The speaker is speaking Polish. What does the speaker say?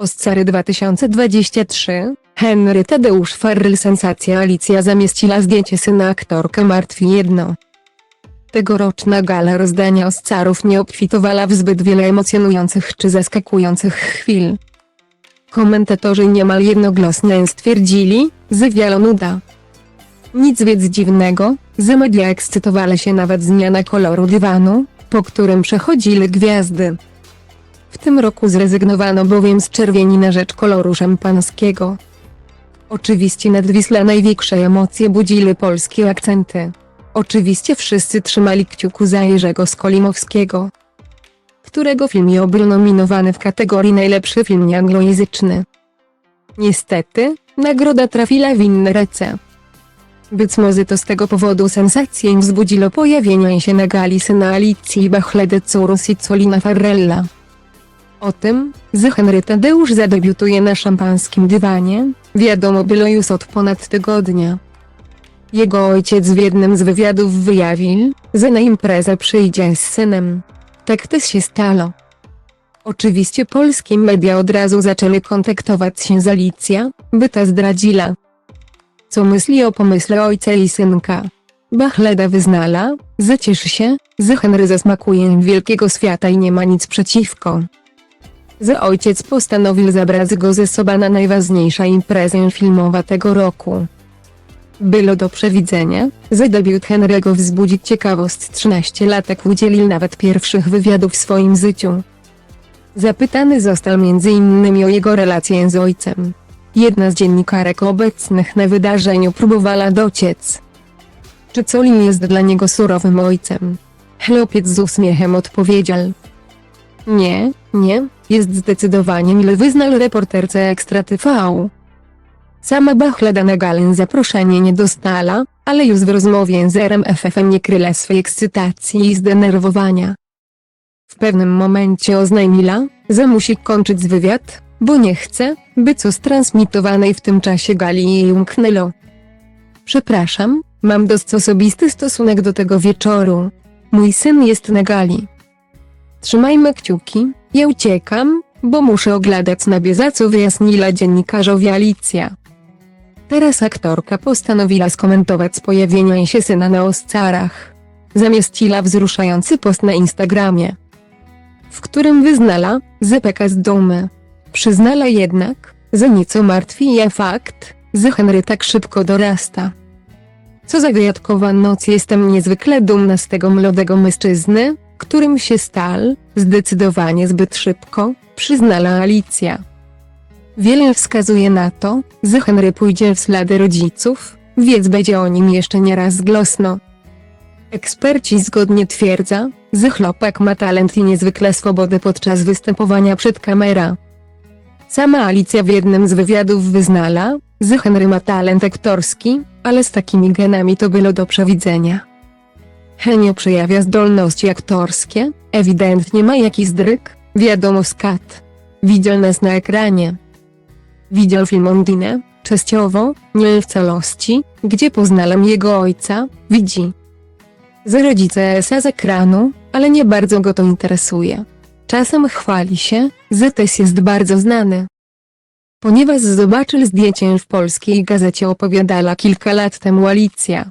Oscary 2023, Henry Tadeusz Farrell Sensacja Alicja zamieściła zdjęcie syna aktorkę martwi jedno. Tegoroczna gala rozdania Oscarów nie obfitowała w zbyt wiele emocjonujących czy zaskakujących chwil. Komentatorzy niemal jednogłośnie stwierdzili, że wielo nuda. Nic więc dziwnego, że media ekscytowały się nawet zmiana koloru dywanu, po którym przechodzili gwiazdy. W tym roku zrezygnowano bowiem z czerwieni na rzecz koloru szampanskiego. Oczywiście nad Wisla największe emocje budzili polskie akcenty. Oczywiście wszyscy trzymali kciuku za Jerzego Skolimowskiego, którego film był nominowany w kategorii najlepszy film nieanglojęzyczny. Niestety, nagroda trafiła w inne ręce. Być może to z tego powodu sensację wzbudziło pojawienie się na gali syna Alicji Bachledy Curus i Farrella. O tym, że Henry Tadeusz zadebiutuje na szampańskim dywanie, wiadomo było już od ponad tygodnia. Jego ojciec w jednym z wywiadów wyjawił, że na imprezę przyjdzie z synem. Tak też się stało. Oczywiście polskie media od razu zaczęły kontaktować się z Alicja, by ta zdradziła. Co myśli o pomyśle ojca i synka? Bachleda wyznala, że cieszy się, że Henry zasmakuje wielkiego świata i nie ma nic przeciwko. Że ojciec postanowił zabrać go ze sobą na najważniejsza imprezę filmowa tego roku. Było do przewidzenia, że debiut Henry'ego wzbudzi ciekawość 13-latek udzielił nawet pierwszych wywiadów w swoim życiu. Zapytany został m.in. o jego relację z ojcem. Jedna z dziennikarek obecnych na wydarzeniu próbowała dociec. Czy Colin jest dla niego surowym ojcem? Chłopiec z uśmiechem odpowiedział. Nie, nie, jest zdecydowanie mile wyznał reporterce Ekstra TV. Sama Bachleda na galę zaproszenie nie dostała, ale już w rozmowie z RMFFM nie kryła swej ekscytacji i zdenerwowania. W pewnym momencie oznajmiła, że musi kończyć wywiad, bo nie chce, by co z transmitowanej w tym czasie gali jej umknęło. Przepraszam, mam dość osobisty stosunek do tego wieczoru. Mój syn jest na gali. Trzymajmy kciuki, ja uciekam, bo muszę oglądać na bieżąco wyjaśniła dziennikarzowi Alicja. Teraz aktorka postanowiła skomentować pojawienie się syna na Oscarach. Zamieściła wzruszający post na Instagramie, w którym wyznala, że peka z dumy. Przyznala jednak, że nieco martwi je fakt, że Henry tak szybko dorasta. Co za wyjątkowa noc jestem niezwykle dumna z tego młodego mężczyzny, którym się stał, zdecydowanie zbyt szybko, przyznala Alicja. Wiele wskazuje na to, że Henry pójdzie w ślady rodziców, więc będzie o nim jeszcze nieraz głośno. Eksperci zgodnie twierdza, że chłopak ma talent i niezwykle swobodę podczas występowania przed kamera. Sama Alicja w jednym z wywiadów wyznala, że Henry ma talent aktorski, ale z takimi genami to było do przewidzenia. Henio przejawia zdolności aktorskie, ewidentnie ma jakiś dryk, wiadomo skat. Widział nas na ekranie. Widział film Ondine, częściowo, nie w całości, gdzie poznałem jego ojca, widzi. Z rodzice esa z ekranu, ale nie bardzo go to interesuje. Czasem chwali się, też jest bardzo znany. Ponieważ zobaczył zdjęcie w polskiej gazecie opowiadała kilka lat temu Alicja.